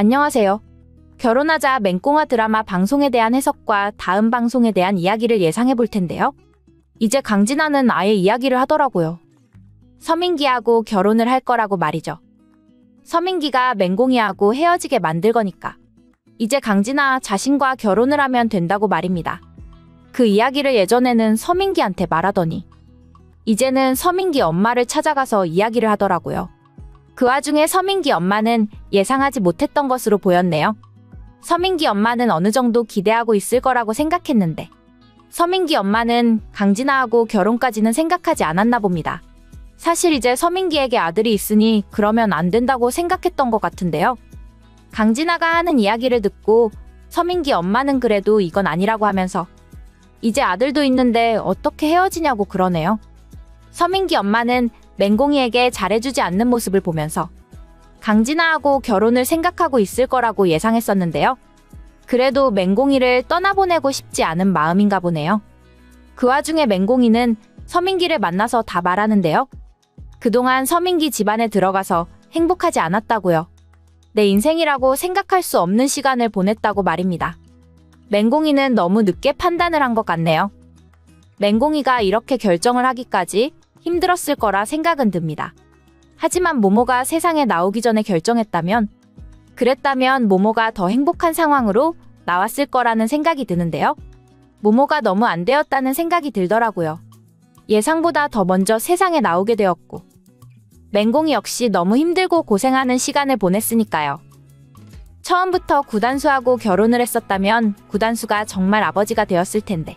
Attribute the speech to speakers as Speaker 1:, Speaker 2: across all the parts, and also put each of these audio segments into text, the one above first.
Speaker 1: 안녕하세요. 결혼하자 맹꽁아 드라마 방송에 대한 해석과 다음 방송에 대한 이야기를 예상해 볼 텐데요. 이제 강진아는 아예 이야기를 하더라고요. 서민기하고 결혼을 할 거라고 말이죠. 서민기가 맹공이하고 헤어지게 만들 거니까. 이제 강진아 자신과 결혼을 하면 된다고 말입니다. 그 이야기를 예전에는 서민기한테 말하더니 이제는 서민기 엄마를 찾아가서 이야기를 하더라고요. 그 와중에 서민기 엄마는 예상하지 못했던 것으로 보였네요. 서민기 엄마는 어느 정도 기대하고 있을 거라고 생각했는데 서민기 엄마는 강진아하고 결혼까지는 생각하지 않았나 봅니다. 사실 이제 서민기에게 아들이 있으니 그러면 안 된다고 생각했던 것 같은데요. 강진아가 하는 이야기를 듣고 서민기 엄마는 그래도 이건 아니라고 하면서 이제 아들도 있는데 어떻게 헤어지냐고 그러네요. 서민기 엄마는 맹공이에게 잘해주지 않는 모습을 보면서 강진아하고 결혼을 생각하고 있을 거라고 예상했었는데요. 그래도 맹공이를 떠나보내고 싶지 않은 마음인가 보네요. 그 와중에 맹공이는 서민기를 만나서 다 말하는데요. 그동안 서민기 집안에 들어가서 행복하지 않았다고요. 내 인생이라고 생각할 수 없는 시간을 보냈다고 말입니다. 맹공이는 너무 늦게 판단을 한 것 같네요. 맹공이가 이렇게 결정을 하기까지 힘들었을 거라 생각은 듭니다. 하지만 모모가 세상에 나오기 전에 결정했다면, 그랬다면 모모가 더 행복한 상황으로 나왔을 거라는 생각이 드는데요. 모모가 너무 안 되었다는 생각이 들더라고요. 예상보다 더 먼저 세상에 나오게 되었고, 맹공이 역시 너무 힘들고 고생하는 시간을 보냈으니까요. 처음부터 구단수하고 결혼을 했었다면 구단수가 정말 아버지가 되었을 텐데,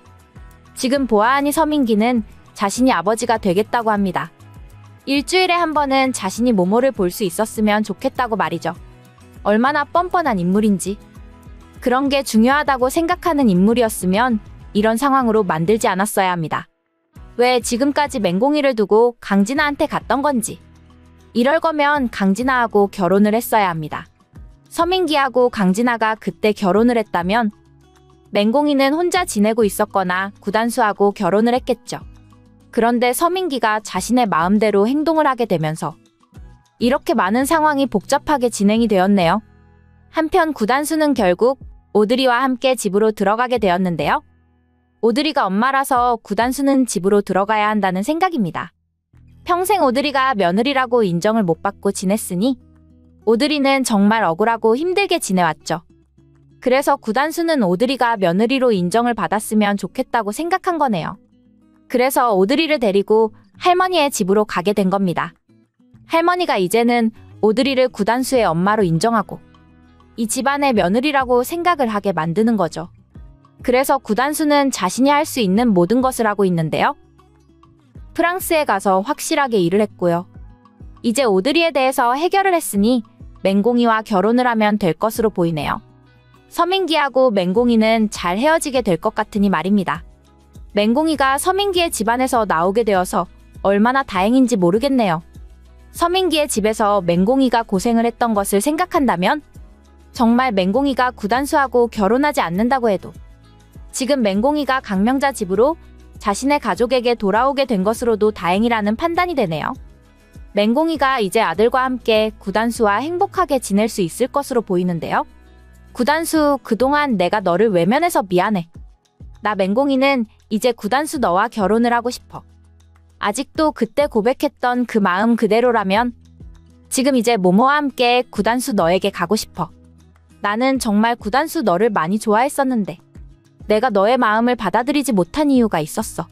Speaker 1: 지금 보아하니 서민기는 자신이 아버지가 되겠다고 합니다. 일주일에 한 번은 자신이 모모를 볼 수 있었으면 좋겠다고 말이죠. 얼마나 뻔뻔한 인물인지. 그런 게 중요하다고 생각하는 인물이었으면 이런 상황으로 만들지 않았어야 합니다. 왜 지금까지 맹공이를 두고 강진아한테 갔던 건지. 이럴 거면 강진아하고 결혼을 했어야 합니다. 서민기하고 강진아가 그때 결혼을 했다면 맹공이는 혼자 지내고 있었거나 구단수하고 결혼을 했겠죠. 그런데 서민기가 자신의 마음대로 행동을 하게 되면서 이렇게 많은 상황이 복잡하게 진행이 되었네요. 한편 구단수는 결국 오드리와 함께 집으로 들어가게 되었는데요. 오드리가 엄마라서 구단수는 집으로 들어가야 한다는 생각입니다. 평생 오드리가 며느리라고 인정을 못 받고 지냈으니 오드리는 정말 억울하고 힘들게 지내왔죠. 그래서 구단수는 오드리가 며느리로 인정을 받았으면 좋겠다고 생각한 거네요. 그래서 오드리를 데리고 할머니의 집으로 가게 된 겁니다. 할머니가 이제는 오드리를 구단수의 엄마로 인정하고 이 집안의 며느리라고 생각을 하게 만드는 거죠. 그래서 구단수는 자신이 할 수 있는 모든 것을 하고 있는데요. 프랑스에 가서 확실하게 일을 했고요. 이제 오드리에 대해서 해결을 했으니 맹공이와 결혼을 하면 될 것으로 보이네요. 서민기하고 맹공이는 잘 헤어지게 될 것 같으니 말입니다. 맹공이가 서민기의 집안에서 나오게 되어서 얼마나 다행인지 모르겠네요. 서민기의 집에서 맹공이가 고생을 했던 것을 생각한다면 정말 맹공이가 구단수하고 결혼하지 않는다고 해도 지금 맹공이가 강명자 집으로 자신의 가족에게 돌아오게 된 것으로도 다행이라는 판단이 되네요. 맹공이가 이제 아들과 함께 구단수와 행복하게 지낼 수 있을 것으로 보이는데요. 구단수, 그동안 내가 너를 외면해서 미안해. 나 맹공이는 이제 구단수 너와 결혼을 하고 싶어. 아직도 그때 고백했던 그 마음 그대로라면 지금 이제 모모와 함께 구단수 너에게 가고 싶어. 나는 정말 구단수 너를 많이 좋아했었는데 내가 너의 마음을 받아들이지 못한 이유가 있었어.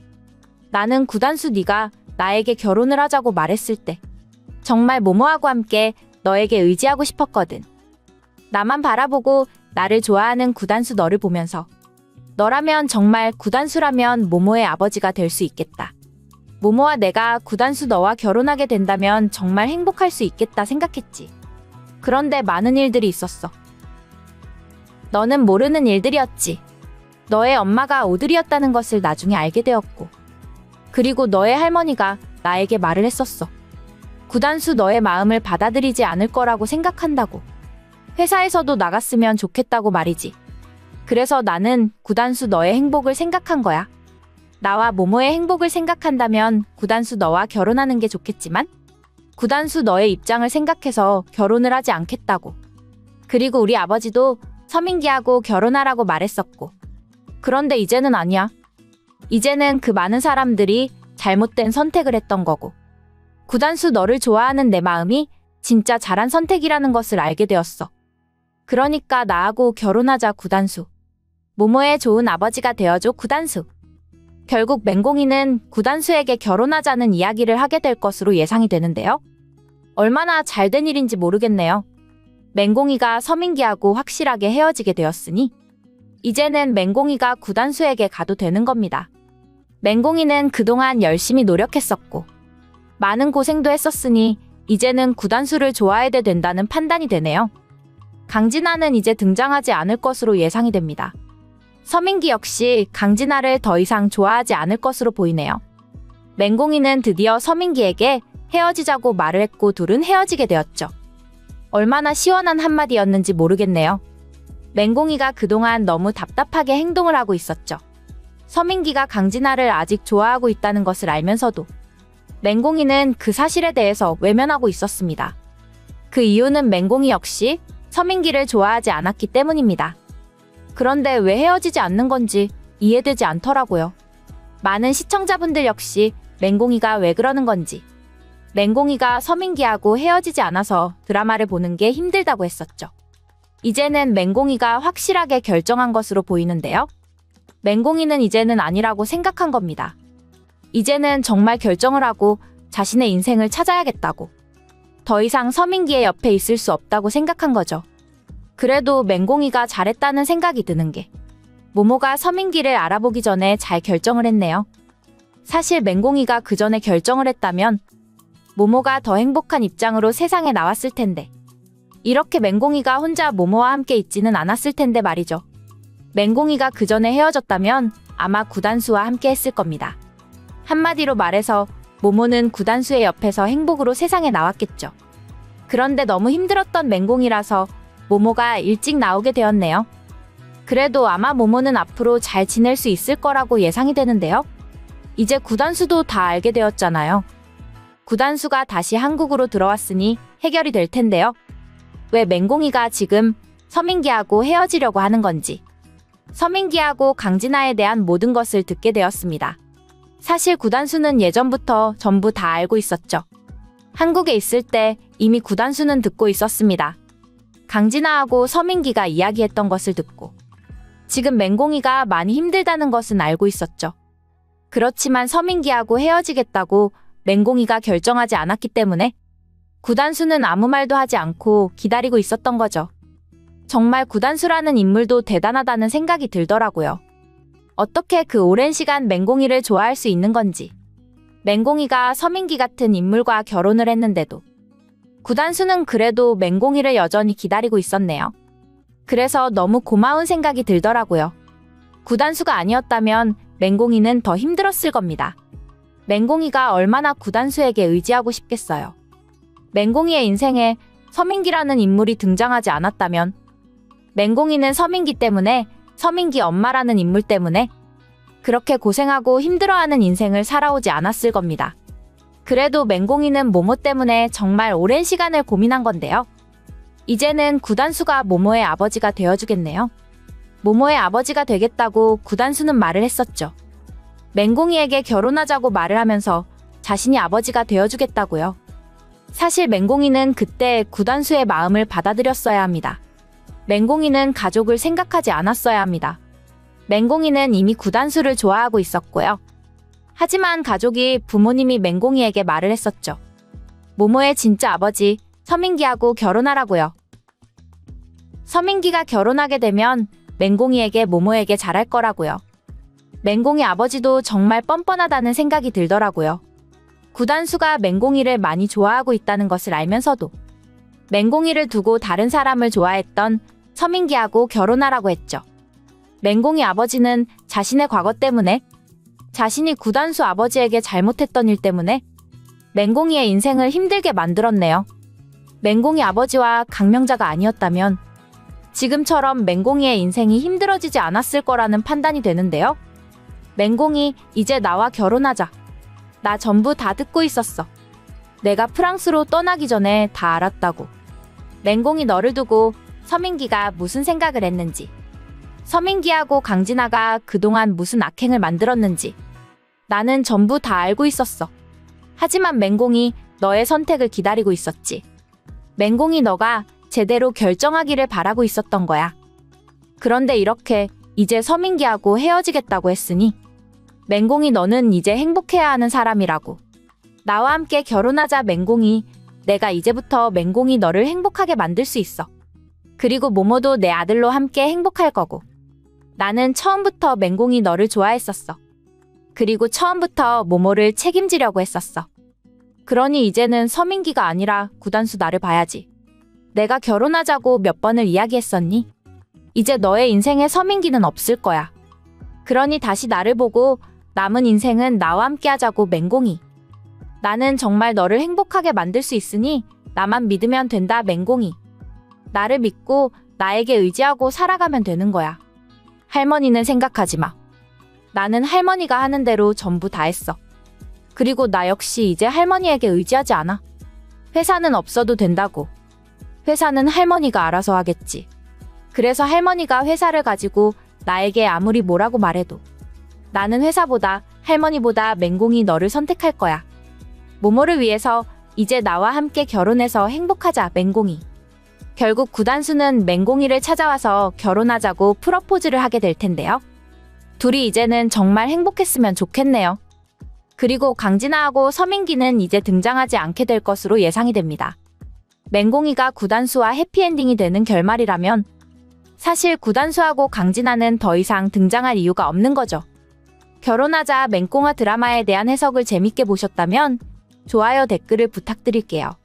Speaker 1: 나는 구단수 네가 나에게 결혼을 하자고 말했을 때 정말 모모하고 함께 너에게 의지하고 싶었거든. 나만 바라보고 나를 좋아하는 구단수 너를 보면서 너라면 정말 구단수라면 모모의 아버지가 될 수 있겠다. 모모와 내가 구단수 너와 결혼하게 된다면 정말 행복할 수 있겠다 생각했지. 그런데 많은 일들이 있었어. 너는 모르는 일들이었지. 너의 엄마가 오들이었다는 것을 나중에 알게 되었고, 그리고 너의 할머니가 나에게 말을 했었어. 구단수 너의 마음을 받아들이지 않을 거라고 생각한다고. 회사에서도 나갔으면 좋겠다고 말이지. 그래서 나는 구단수 너의 행복을 생각한 거야. 나와 모모의 행복을 생각한다면 구단수 너와 결혼하는 게 좋겠지만, 구단수 너의 입장을 생각해서 결혼을 하지 않겠다고. 그리고 우리 아버지도 서민기하고 결혼하라고 말했었고. 그런데 이제는 아니야. 이제는 그 많은 사람들이 잘못된 선택을 했던 거고. 구단수 너를 좋아하는 내 마음이 진짜 잘한 선택이라는 것을 알게 되었어. 그러니까 나하고 결혼하자 구단수. 모모의 좋은 아버지가 되어줘 구단수. 결국 맹공이는 구단수에게 결혼하자는 이야기를 하게 될 것으로 예상이 되는데요. 얼마나 잘 된 일인지 모르겠네요. 맹공이가 서민기하고 확실하게 헤어지게 되었으니 이제는 맹공이가 구단수에게 가도 되는 겁니다. 맹공이는 그동안 열심히 노력했었고 많은 고생도 했었으니 이제는 구단수를 좋아해야 된다는 판단이 되네요. 강진아는 이제 등장하지 않을 것으로 예상이 됩니다. 서민기 역시 강진아를 더 이상 좋아하지 않을 것으로 보이네요. 맹공이는 드디어 서민기에게 헤어지자고 말을 했고 둘은 헤어지게 되었죠. 얼마나 시원한 한마디였는지 모르겠네요. 맹공이가 그동안 너무 답답하게 행동을 하고 있었죠. 서민기가 강진아를 아직 좋아하고 있다는 것을 알면서도 맹공이는 그 사실에 대해서 외면하고 있었습니다. 그 이유는 맹공이 역시 서민기를 좋아하지 않았기 때문입니다. 그런데 왜 헤어지지 않는 건지 이해되지 않더라고요. 많은 시청자분들 역시 맹공이가 왜 그러는 건지, 맹공이가 서민기하고 헤어지지 않아서 드라마를 보는 게 힘들다고 했었죠. 이제는 맹공이가 확실하게 결정한 것으로 보이는데요. 맹공이는 이제는 아니라고 생각한 겁니다. 이제는 정말 결정을 하고 자신의 인생을 찾아야겠다고. 더 이상 서민기의 옆에 있을 수 없다고 생각한 거죠. 그래도 맹공이가 잘했다는 생각이 드는 게 모모가 서민기를 알아보기 전에 잘 결정을 했네요. 사실 맹공이가 그 전에 결정을 했다면 모모가 더 행복한 입장으로 세상에 나왔을 텐데 이렇게 맹공이가 혼자 모모와 함께 있지는 않았을 텐데 말이죠. 맹공이가 그 전에 헤어졌다면 아마 구단수와 함께 했을 겁니다. 한마디로 말해서 모모는 구단수의 옆에서 행복으로 세상에 나왔겠죠. 그런데 너무 힘들었던 맹공이라서 모모가 일찍 나오게 되었네요. 그래도 아마 모모는 앞으로 잘 지낼 수 있을 거라고 예상이 되는데요. 이제 구단수도 다 알게 되었잖아요. 구단수가 다시 한국으로 들어왔으니 해결이 될 텐데요. 왜 맹공이가 지금 서민기하고 헤어지려고 하는 건지. 서민기하고 강진아에 대한 모든 것을 듣게 되었습니다. 사실 구단수는 예전부터 전부 다 알고 있었죠. 한국에 있을 때 이미 구단수는 듣고 있었습니다. 강진아하고 서민기가 이야기했던 것을 듣고 지금 맹공이가 많이 힘들다는 것은 알고 있었죠. 그렇지만 서민기하고 헤어지겠다고 맹공이가 결정하지 않았기 때문에 구단수는 아무 말도 하지 않고 기다리고 있었던 거죠. 정말 구단수라는 인물도 대단하다는 생각이 들더라고요. 어떻게 그 오랜 시간 맹공이를 좋아할 수 있는 건지. 맹공이가 서민기 같은 인물과 결혼을 했는데도 구단수는 그래도 맹공이를 여전히 기다리고 있었네요. 그래서 너무 고마운 생각이 들더라고요. 구단수가 아니었다면 맹공이는 더 힘들었을 겁니다. 맹공이가 얼마나 구단수에게 의지하고 싶겠어요. 맹공이의 인생에 서민기라는 인물이 등장하지 않았다면 맹공이는 서민기 때문에 서민기 엄마라는 인물 때문에 그렇게 고생하고 힘들어하는 인생을 살아오지 않았을 겁니다. 그래도 맹공이는 모모 때문에 정말 오랜 시간을 고민한 건데요. 이제는 구단수가 모모의 아버지가 되어주겠네요. 모모의 아버지가 되겠다고 구단수는 말을 했었죠. 맹공이에게 결혼하자고 말을 하면서 자신이 아버지가 되어주겠다고요. 사실 맹공이는 그때 구단수의 마음을 받아들였어야 합니다. 맹공이는 가족을 생각하지 않았어야 합니다. 맹공이는 이미 구단수를 좋아하고 있었고요. 하지만 가족이 부모님이 맹공이에게 말을 했었죠. 모모의 진짜 아버지 서민기하고 결혼하라고요. 서민기가 결혼하게 되면 맹공이에게 모모에게 잘할 거라고요. 맹공이 아버지도 정말 뻔뻔하다는 생각이 들더라고요. 구단수가 맹공이를 많이 좋아하고 있다는 것을 알면서도 맹공이를 두고 다른 사람을 좋아했던 서민기하고 결혼하라고 했죠. 맹공이 아버지는 자신의 과거 때문에 자신이 구단수 아버지에게 잘못했던 일 때문에 맹공이의 인생을 힘들게 만들었네요. 맹공이 아버지와 강명자가 아니었다면 지금처럼 맹공이의 인생이 힘들어지지 않았을 거라는 판단이 되는데요. 맹공이 이제 나와 결혼하자. 나 전부 다 듣고 있었어. 내가 프랑스로 떠나기 전에 다 알았다고. 맹공이 너를 두고 서민기가 무슨 생각을 했는지, 서민기하고 강진아가 그동안 무슨 악행을 만들었는지, 나는 전부 다 알고 있었어. 하지만 맹공이 너의 선택을 기다리고 있었지. 맹공이 너가 제대로 결정하기를 바라고 있었던 거야. 그런데 이렇게 이제 서민기하고 헤어지겠다고 했으니 맹공이 너는 이제 행복해야 하는 사람이라고. 나와 함께 결혼하자 맹공이 내가 이제부터 맹공이 너를 행복하게 만들 수 있어. 그리고 모모도 내 아들로 함께 행복할 거고. 나는 처음부터 맹공이 너를 좋아했었어. 그리고 처음부터 모모를 책임지려고 했었어. 그러니 이제는 서민기가 아니라 구단수 나를 봐야지. 내가 결혼하자고 몇 번을 이야기했었니? 이제 너의 인생에 서민기는 없을 거야. 그러니 다시 나를 보고 남은 인생은 나와 함께 하자고 맹공이. 나는 정말 너를 행복하게 만들 수 있으니 나만 믿으면 된다 맹공이. 나를 믿고 나에게 의지하고 살아가면 되는 거야. 할머니는 생각하지 마. 나는 할머니가 하는 대로 전부 다 했어. 그리고 나 역시 이제 할머니에게 의지하지 않아. 회사는 없어도 된다고. 회사는 할머니가 알아서 하겠지. 그래서 할머니가 회사를 가지고 나에게 아무리 뭐라고 말해도 나는 회사보다 할머니보다 맹공이 너를 선택할 거야. 모모를 위해서 이제 나와 함께 결혼해서 행복하자 맹공이. 결국 구단수는 맹공이를 찾아와서 결혼하자고 프러포즈를 하게 될 텐데요. 둘이 이제는 정말 행복했으면 좋겠네요. 그리고 강진아하고 서민기는 이제 등장하지 않게 될 것으로 예상이 됩니다. 맹공이가 구단수와 해피엔딩이 되는 결말이라면 사실 구단수하고 강진아는 더 이상 등장할 이유가 없는 거죠. 결혼하자 맹꽁아 드라마에 대한 해석을 재밌게 보셨다면 좋아요 댓글을 부탁드릴게요.